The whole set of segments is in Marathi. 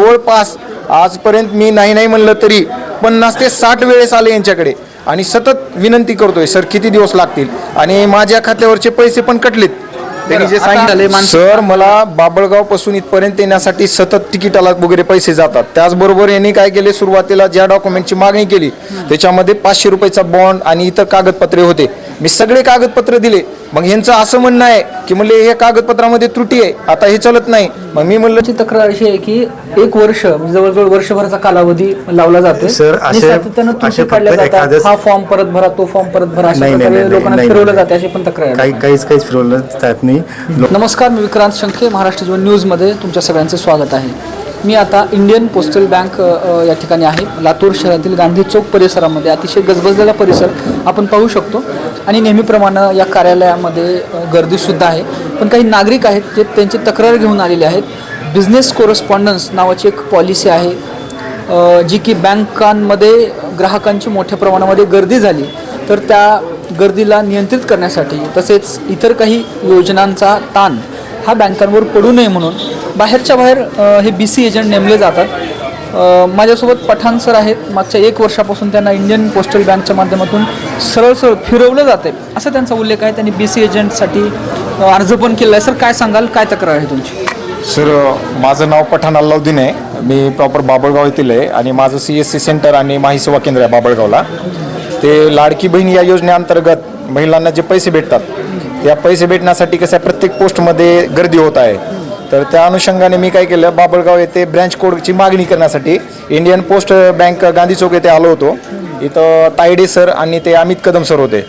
जवळपास आजपर्यंत मी नाही नाही म्हणलं तरी पन्नास ते साठ वेळेस आले यांच्याकडे. आणि सतत विनंती करतोय सर किती दिवस लागतील? आणि माझ्या खात्यावरचे पैसे पण कटलेत. त्यांनी जे सांगितलं सर मला बाबळगावपासून इथपर्यंत येण्यासाठी सतत तिकिटाला वगैरे पैसे जातात. त्याचबरोबर यांनी काय केले? सुरुवातीला ज्या डॉक्युमेंटची मागणी केली त्याच्यामध्ये पाचशे रुपयाचा बॉन्ड आणि इतर कागदपत्रे होते. मी सगळे कागदपत्र दिले. मग यांचं असं म्हणणं आहे की म्हणले हे कागदपत्रामध्ये त्रुटी आहे आता हे चलत नाही. मग मी म्हणलं ची तक्रार अशी आहे की एक वर्ष म्हणजे जवळजवळ वर्षभराचा कालावधी लावला जातोय. सर, आणि असे- सातत्यानं त्रुटी असे काढल्या फक्त जातात. एखाद्याच- हा फॉर्म परत भरा तो फॉर्म परत भरा अशा नाही नाही प्रकारे नाही, लोकांना नाही फिरवलं नाही. जाते अशी पण तक्रार आहे. काही काहीच काहीच फिरवलं जात नाही नमस्कार मी विक्रांत शंखे महाराष्ट्र जीवन न्यूजमध्ये तुमच्या सगळ्यांचं स्वागत आहे. मी आता इंडियन पोस्टल बँक या ठिकाणी आहे. लातूर शहरातील गांधी चौक परिसरामध्ये अतिशय गजबजलेला परिसर आपण पाहू शकतो. आणि नेहमीप्रमाणे या कार्यालयामध्ये गर्दीसुद्धा आहे. पण काही नागरिक आहेत जे त्यांची तक्रार घेऊन आलेले आहेत. बिझनेस कोरस्पॉन्डन्स नावाची एक पॉलिसी आहे. जी की बँकांमध्ये ग्राहकांची मोठ्या प्रमाणामध्ये गर्दी झाली. तर त्या गर्दीला नियंत्रित करण्यासाठी तसेच इतर काही योजनांचा ताण हा बँकांवर पडू नये म्हणून बाहेरच्या बाहेर हे बी सी एजंट नेमले जातात. माझ्यासोबत पठाण सर आहेत. मागच्या एक वर्षापासून त्यांना इंडियन पोस्टल बँकच्या माध्यमातून सरळ सरळ फिरवलं जाते. असा त्यांचा उल्लेख आहे. त्यांनी बी सी एजंटसाठी अर्ज पण केला आहे. सर काय सांगाल? काय तक्रार आहे तुमची? सर माझं नाव पठाण अल्लाउद्दीन आहे. मी प्रॉपर बाबळगाव येथील आहे आणि माझं सी एस सी सेंटर आणि माही सेवा केंद्र आहे बाबळगावला. ते लाडकी बहीण या योजनेअंतर्गत महिलांना जे पैसे भेटतात त्या पैसे भेटण्यासाठी कसं प्रत्येक पोस्टमध्ये गर्दी होत आहे. तर त्या अनुषंगाने मी काय केलं बाबळगाव येथे ब्रँच कोडची मागणी करण्यासाठी Indian post bank Gandhi Chowk येथे आलो होतो. इथं तायडे सर आणि ते अमित कदम सर होते.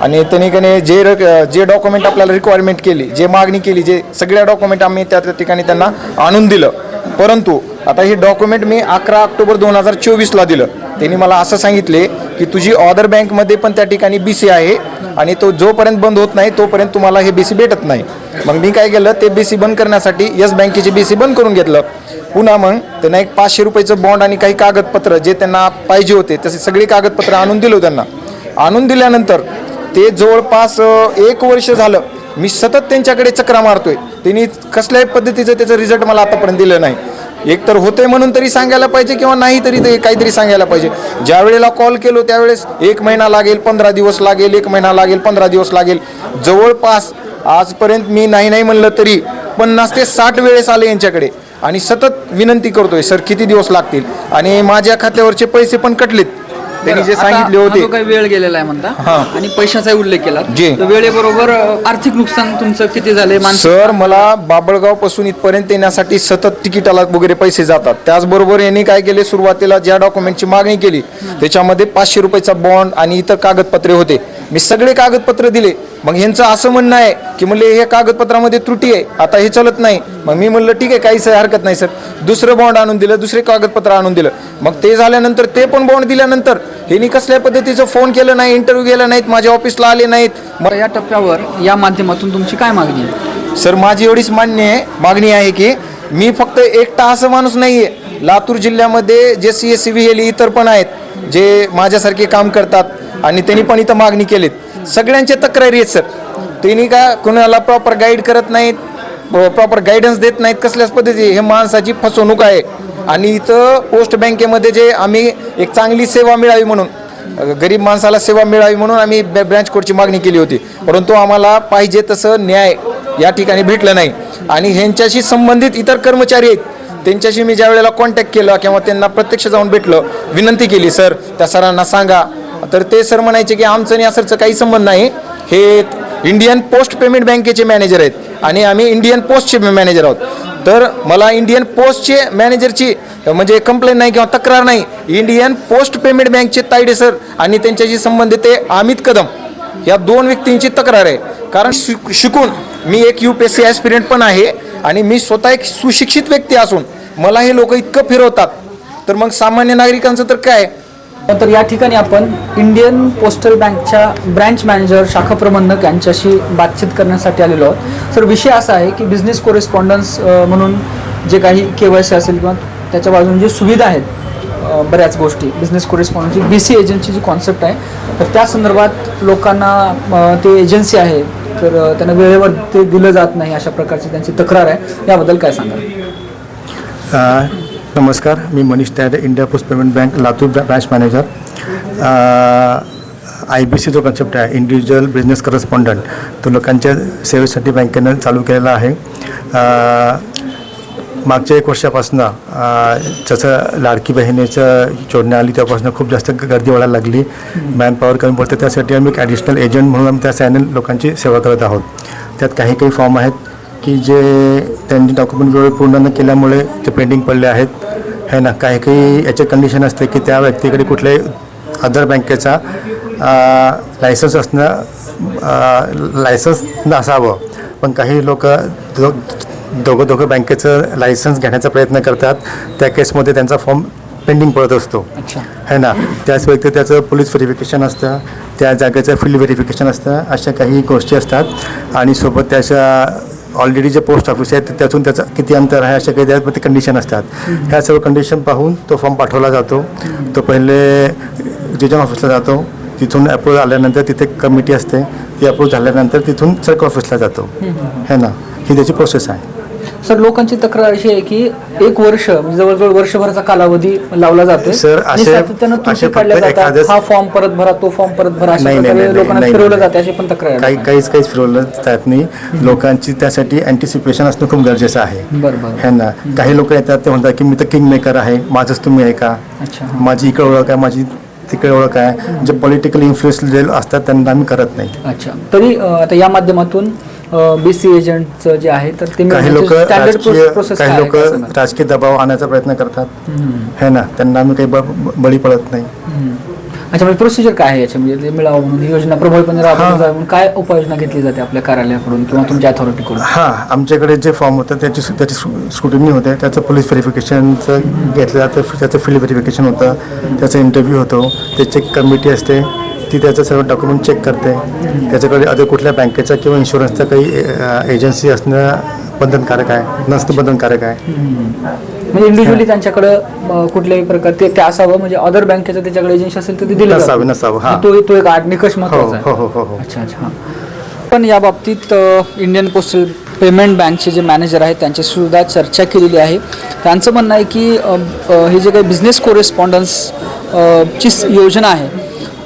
आणि त्यांनी कने जे रक जे डॉक्युमेंट आपल्याला रिक्वायरमेंट केली जे मागणी केली जे सगळ्या डॉक्युमेंट आम्ही त्या त्या ठिकाणी त्यांना आणून दिलं. परंतु आता हे डॉक्युमेंट मी अकरा ऑक्टोबर दोन हजार चोवीसला दिलं. त्यांनी मला असं सांगितले की तुझी ऑदर बँकमध्ये पण त्या ठिकाणी बी सी आहे आणि तो जोपर्यंत बंद होत नाही तोपर्यंत तुम्हाला हे बी सी भेटत नाही. मग मी काय केलं ते बी सी बंद करण्यासाठी येस बँकेची बी सी बंद करून घेतलं. पुन्हा मग त्यांना एक पाचशे रुपयाचं बॉन्ड आणि काही कागदपत्र जे त्यांना पाहिजे होते तसे सगळी कागदपत्र आणून दिलो त्यांना. आणून दिल्यानंतर ते जवळपास एक वर्ष झालं मी सतत त्यांच्याकडे चक्रा मारतोय. त्यांनी कसल्याही पद्धतीचं त्याचं रिझल्ट मला आतापर्यंत दिलं नाही. एक तर होते म्हणून तरी सांगायला पाहिजे किंवा नाही तरी ते काहीतरी सांगायला पाहिजे. ज्या वेळेला कॉल केलो त्यावेळेस एक महिना लागेल पंधरा दिवस लागेल एक महिना लागेल पंधरा दिवस लागेल. जवळपास आजपर्यंत मी नाही नाही म्हणलं तरी पन्नास ते साठ वेळेस आले यांच्याकडे. आणि सतत विनंती करतोय सर किती दिवस लागतील? आणि माझ्या खात्यावरचे पैसे पण कटलेत. त्यांनी जे सांगितले होते. काही वेळ गेलेला आहे म्हणता. आणि पैशाचाही उल्लेख केला जी. वेळेबरोबर आर्थिक नुकसान तुमचं किती झाले सर मला बाबळगावपासून इथपर्यंत येण्यासाठी सतत तिकिटाला वगैरे पैसे जातात. त्याचबरोबर यांनी काय केले सुरुवातीला ज्या डॉक्युमेंटची मागणी केली त्याच्यामध्ये पाचशे रुपयाचा बॉन्ड आणि इतर कागदपत्रे होते. मी सगळे कागदपत्र दिले. मग यांचं असं म्हणणं आहे की म्हणले हे कागदपत्रामध्ये त्रुटी आहे आता हे चलत नाही. मग मी म्हणलं ठीक आहे काहीच हरकत नाही सर. दुसरं बॉन्ड आणून दिलं दुसरे कागदपत्र आणून दिलं. मग ते झाल्यानंतर ते पण बॉन्ड दिल्यानंतर ह्यांनी कसल्या पद्धतीचं फोन केलं नाही इंटरव्ह्यू गेला नाहीत माझ्या ऑफिसला आले नाहीत. मग या टप्प्यावर या माध्यमातून तुमची काय मागणी आहे? सर माझी एवढीच मान्य आहे मागणी आहे की मी फक्त एकटा असं माणूस नाही आहे लातूर जिल्ह्यामध्ये जे C S C V L इतर पण आहेत जे माझ्यासारखे काम करतात आणि त्यांनी पण इथं मागणी केलीत. सगळ्यांच्या तक्रारी आहेत सर. त्यांनी का कुणाला प्रॉपर गाईड करत नाहीत प्रॉपर गायडन्स देत नाहीत कसल्याच पद्धती हे माणसाची फसवणूक आहे. आणि इथं पोस्ट बँकेमध्ये जे आम्ही एक चांगली सेवा मिळावी म्हणून गरीब माणसाला सेवा मिळावी म्हणून आम्ही ब्रँच कोर्टची मागणी केली होती. परंतु आम्हाला पाहिजे तसं न्याय या ठिकाणी भेटलं नाही. आणि ह्यांच्याशी संबंधित इतर कर्मचारी आहेत त्यांच्याशी मी ज्या वेळेला कॉन्टॅक्ट केला किंवा त्यांना प्रत्यक्ष जाऊन भेटलं विनंती केली सर त्या सरांना सांगा तर ते सर म्हणायचे की आमचं आणि असरचं काही संबंध नाही. हे इंडियन पोस्ट पेमेंट बँकेचे मॅनेजर आहेत आणि आम्ही इंडियन पोस्टचे मॅनेजर आहोत. तर मला इंडियन पोस्टचे मॅनेजरची म्हणजे कंप्लेंट नाही किंवा तक्रार नाही इंडियन पोस्ट पेमेंट बँकचे तायडे सर आणि त्यांच्याशी संबंधित ते अमित कदम या दोन व्यक्तींची तक्रार आहे. कारण शिक- शिकून मी एक U P S C aspirant पण आहे आणि मी स्वतः एक सुशिक्षित व्यक्ती असून मला हे लोक इतकं फिरवतात. तर मग सामान्य नागरिकांचं तर काय? तर या ठिकाणी आपण इंडियन पोस्टल बँकच्या ब्रँच मॅनेजर शाखा प्रबंधक यांच्याशी बातचीत करण्यासाठी आलेलो आहोत. सर विषय असा आहे की बिझनेस कोरेस्पॉन्डन्स म्हणून जे काही के वाय सी असेल किंवा त्याच्या बाजूने जे सुविधा आहेत बऱ्याच गोष्टी बिझनेस कोरेस्पॉन्डन्सची बी सी एजन्सीची जी कॉन्सेप्ट आहे. तर त्या संदर्भात लोकांना ते एजन्सी आहे तर त्यांना वेळेवर ते दिलं जात नाही अशा प्रकारची त्यांची तक्रार आहे. याबद्दल काय सांगा नमस्कार मी Manish Tayade India post payment bank Latur branch manager. I B C जो कन्सेप्ट आहे इंडिव्हिज्युअल बिझनेस करस्पॉन्डंट तो लोकांच्या सेवेसाठी बँकेनं चालू केलेला आहे. मागच्या एक वर्षापासून जसं लाडकी बहिणीचं जोडण्या आली तेव्हापासून खूप जास्त गर्दी वाढायला लागली. मॅन पॉवर कमी पडते त्यासाठी आम्ही एक ॲडिशनल एजंट म्हणून आम्ही त्या सॅनल लोकांची सेवा करत आहोत. त्यात काही काही फॉर्म आहेत की जे त्यांची डॉक्युमेंट वेळ पूर्ण न केल्यामुळे ते पेंडिंग पडले आहेत. है ना? काही काही याचे कंडिशन असते की त्या व्यक्तीकडे कुठल्याही अदर बँकेचा लायसन्स असणं लायसन्स नसावं. पण काही लोक दोघं दोघं बँकेचं लायसन्स घेण्याचा प्रयत्न करतात. त्या केसमध्ये त्यांचा फॉर्म पेंडिंग पडत असतो. है ना? त्याच व्यक्ती त्याचं पोलीस व्हेरिफिकेशन असतं. त्या जागेचं फील्ड व्हेरिफिकेशन असतं. अशा काही गोष्टी असतात. आणि सोबत त्याच्या ऑलरेडी जे पोस्ट ऑफिस आहे त्यातून त्याचं किती अंतर आहे अशा काही त्यामध्ये कंडिशन असतात. ह्या सर्व कंडिशन पाहून तो फॉर्म पाठवला जातो. तो पहिले रिजन ऑफिसला जातो तिथून अप्रूव्ह आल्यानंतर तिथे कमिटी असते. ती अप्रूव्ह झाल्यानंतर तिथून सर्कल ऑफिसला जातो. है ना? ही त्याची प्रोसेस आहे. सर लोकांची तक्रार अशी आहे की एक वर्ष म्हणजे जवळजवळ वर्षभराचा कालावधी लावला जातोय. सर, असे- सातत्यानं त्रुटी असे फक्त काढल्या जातात हा फॉर्म परत भरा तो फॉर्म परत भरा अशा नाही, नाही, प्रकारे नाही, लोकांना नाही, फिरवलं नाही. जाते अशी पण तक्रार काही आहे काहीच काहीच फिरवलं जात नाही. लोकांची त्यासाठी अँटिसिपेशन असणं खूप गरजेचं आहे. बरं काही लोक येतात ते म्हणतात की मी तर किंग मेकर आहे माझंच तुम्ही आहे का? अच्छा. माझी इकडे ओळख आहे माझी तिकडे ओळख आहे. जे पॉलिटिकल इन्फ्लुएन्स जे असतात त्यांना आम्ही करत नाही. अच्छा. तरी अ, आता या माध्यमातून बीसी एजंटचं जे आहे तर ते काही लोक स्टँडर्ड राजकीय काही लोक राजकीय दबाव आणण्याचा प्रयत्न करतात. है ना? त्यांना आम्ही काही ब- बळी पडत नाही. अच्छा म्हणजे प्रोसिजर काय आहे याच्या म्हणजे ते मिळावं म्हणून ही योजना प्रभावीपणे राबवली. जावी म्हणून काय उपाययोजना घेतली जाते आपल्या कार्यालयाकडून किंवा तुमच्या अथॉरिटीकडून हां. आमच्याकडे जे फॉर्म होतं त्याची त्याची स्क्रुटिनी होते. त्याचं पोलीस व्हेरिफिकेशनचं घेतलं जातं. त्याचं फील्ड व्हेरिफिकेशन होतं. त्याचा इंटरव्ह्यू होतो. त्याची एक कमिटी असते. ती त्याचं सर्व डॉक्युमेंट चेक करते. त्याच्याकडे अदर कुठल्या बँकेचा किंवा इन्शुरन्सचा काही एजन्सी असणं बंधनकारक आहे नसणं बंधनकारक आहे. म्हणजे इंडिव्हिज्युअली त्यांच्याकडे कुठल्याही प्रकार ते ते असावं म्हणजे अदर बँकेचं त्याच्याकडे एजन्सी असेल तर ते दिलं नसावं जातं. नसावं हां. तो तो एक आठ निकष हो महत्त्वाचा हो हो हो हो. अच्छा अच्छा पण या बाबतीत इंडियन पोस्टल पेमेंट बँकचे जे मॅनेजर आहेत त्यांच्याशी सुद्धा चर्चा केलेली आहे. त्यांचं म्हणणं आहे की हे जे काही बिझनेस कोरेस्पॉन्डन्स ची योजना आहे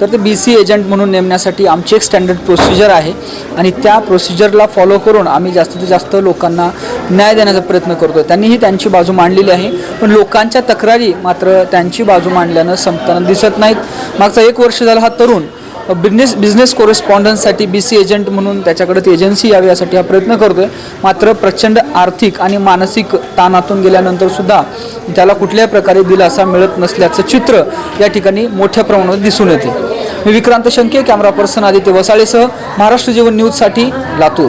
तर ते बी सी एजंट म्हणून नेमण्यासाठी आमची एक स्टँडर्ड प्रोसिजर आहे. आणि त्या प्रोसिजरला फॉलो करून आम्ही जास्तीत जास्त लोकांना न्याय देण्याचा प्रयत्न करतो त्यांनीही त्यांची बाजू मांडलेली आहे. पण लोकांच्या तक्रारी मात्र त्यांची बाजू मांडल्यानं संपताना दिसत नाहीत. मागचा एक वर्ष झाला हा तरुण बिझनेस बिझनेस कोरेस्पॉन्डन्ससाठी बी सी एजंट म्हणून त्याच्याकडे ती एजन्सी यावी यासाठी हा प्रयत्न करतोय. मात्र प्रचंड आर्थिक आणि मानसिक ताणातून गेल्यानंतर सुद्धा त्याला कुठल्याही प्रकारे दिलासा मिळत नसल्याचं चित्र या ठिकाणी मोठ्या प्रमाणात दिसून येते. मी विक्रांत शंके कॅमेरा पर्सन आदित्य वसाळेसह महाराष्ट्र जीवन न्यूजसाठी लातूर.